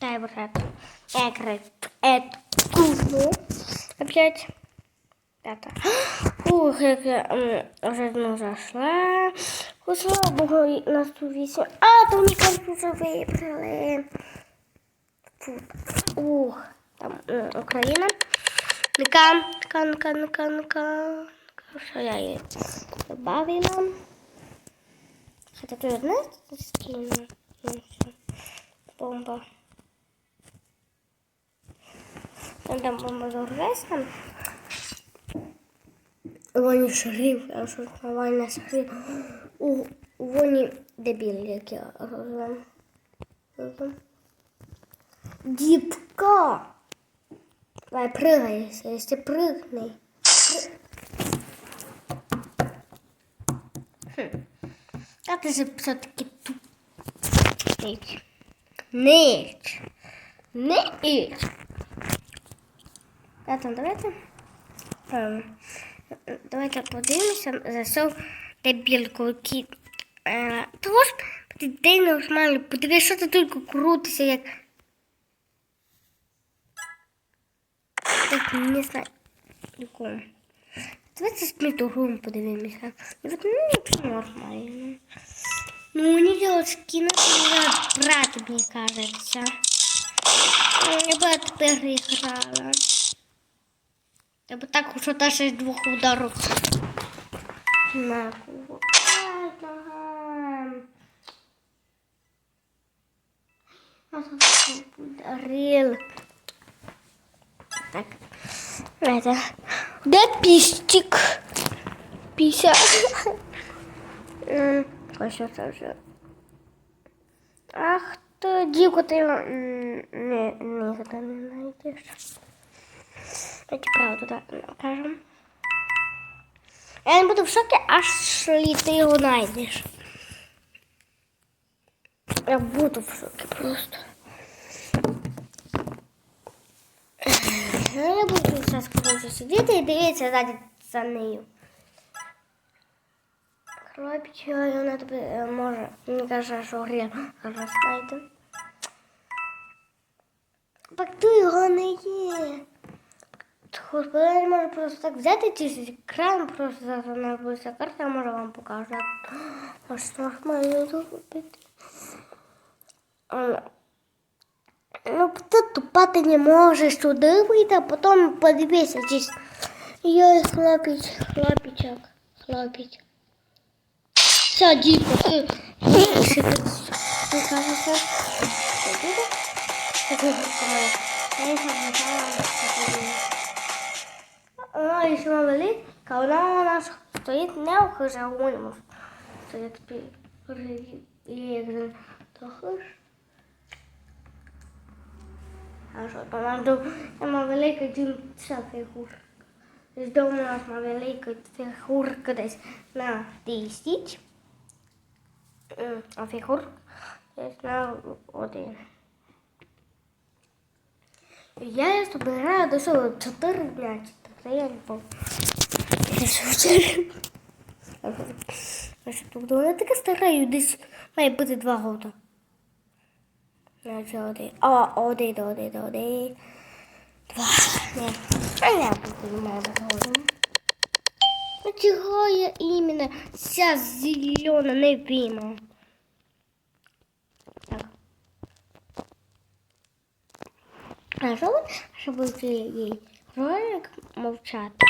Дай вот это. Экры. Это вкусно. Опять. Это. Ух, як я м, вже ну, зайшла. О, слава Богу, і нас тут вісім. А, то мені кажуть, вже вибрали. Фу. Ух, там м, Україна. Ну-ка, ну-ка, ну-ка, ну-ка, ну-ка. Що я її добавила. Хотя ты знаешь, скину. Там бомба взорвется. Вони шриф, я що нормально шриф. Вони дебіл, як я розумію. Діпка. Давай прыгай, если прыгни. А ти же все-таки тут. Ніч. Ніч. А там давайте. Ем, Давайте подивимося за що дебілку. Е, того ж день нормально, що ти тільки крутишся, як. Так, не знаю. Якому. Давайте смітогрум подивимося. Ну, це нормально. Ну, у нее скинуть брат, мне кажется. Я бы тепер играла. Я бы так уже даже из двух ударов. На. Ай, ага. А тут ударил. Так. Это. Да пистик. Пися. М, Ось це вже. Ах, то дівку ти м, не, ніколи не знайдеш. Давайте правду так кажемо. Я не буду в шокі, аж ли ти його знайдеш. Я буду в шокі просто. Я буду зараз коротше сидіти і дивитися ззаді за нею. Хлопчик, вона тобі е, може, мені каже, що грі. Так ти його не є. Господи, може просто так взяти чи екран, просто зараз у нас буде ця карта, я може вам покажу. як Ось нормально зробити. Але, Ну, ти тупати не можеш туди вийти, а потім подивися, чи Йой, хлопець, хлопчик, хлопець. Все, діко, ти ти кажешся мали жила велика, вона у нас стоїть не у хижагоньмов. Це як пірігрин то хиж. А що там нам дом нема велика дім ця фігурка. З дому у нас має велика фігурка десь на 10. А фігурка десь на один. Я собираю до 14. Рейнбол. Тобто вона така стара і десь має бути два роки. Значить, один. О, один, один, один. Два. Ні. А я буду маю згодом. А чого я іменно вся зелена не впіймала? Так. А що вот, щоб їй ролик мовчати?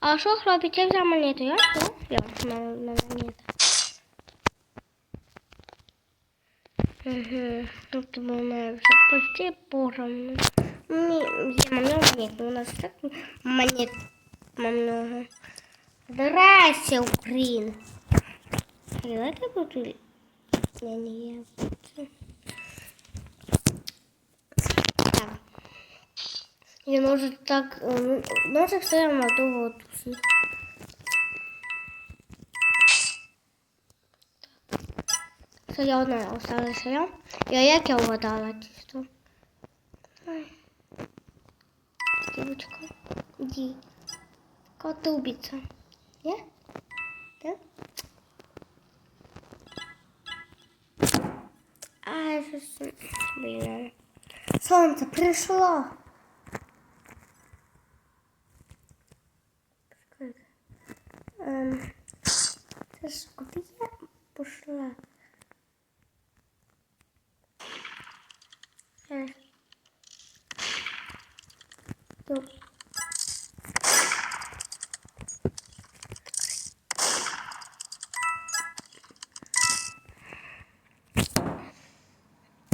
А що, хлопець, як за монету? Я що? Я монету. Угу. Тут мене вже почти поровну. Ні, є много монет, у нас так монет много. Здрасте, Україна. Давайте буду... Не, не, я буду... Так. Я може так... Може все на того тут. Це я одна осталася я. Я як я угадала тісто? Ай. Как ты убийца? Я? Да? А, щось. Блін. Сонце прийшло. Ем, це ж куди я пішла? Е.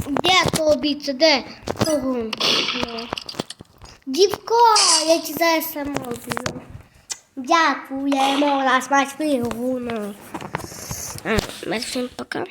Де це? Де? Кого? Дівко, я ті зараз сама обіду. Дякуємо на смачний гуно. Ми всім пока.